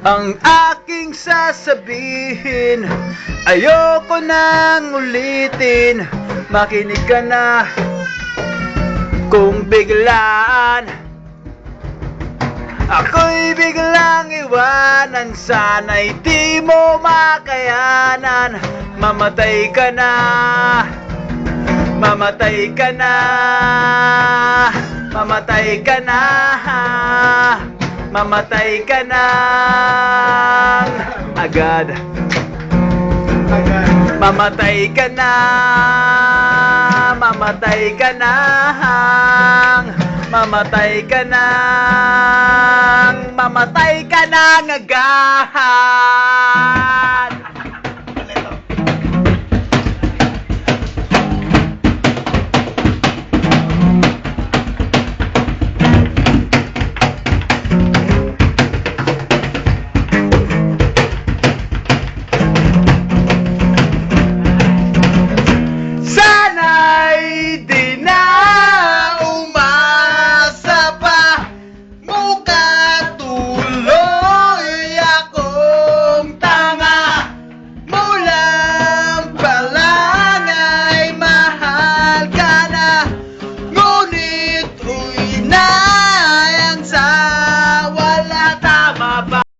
Ang aking sasabihin Ayoko nang ulitin. Makinig ka na Kung biglaan. Ako'y biglang iwanan Sana'y di mo makayanan. Mamatay ka na Mamatay ka na Mamatay ka na Mamatay ka na. Agad. Mamatay ka na. Mamatay ka na. Mamatay ka na. Mamatay ka na agad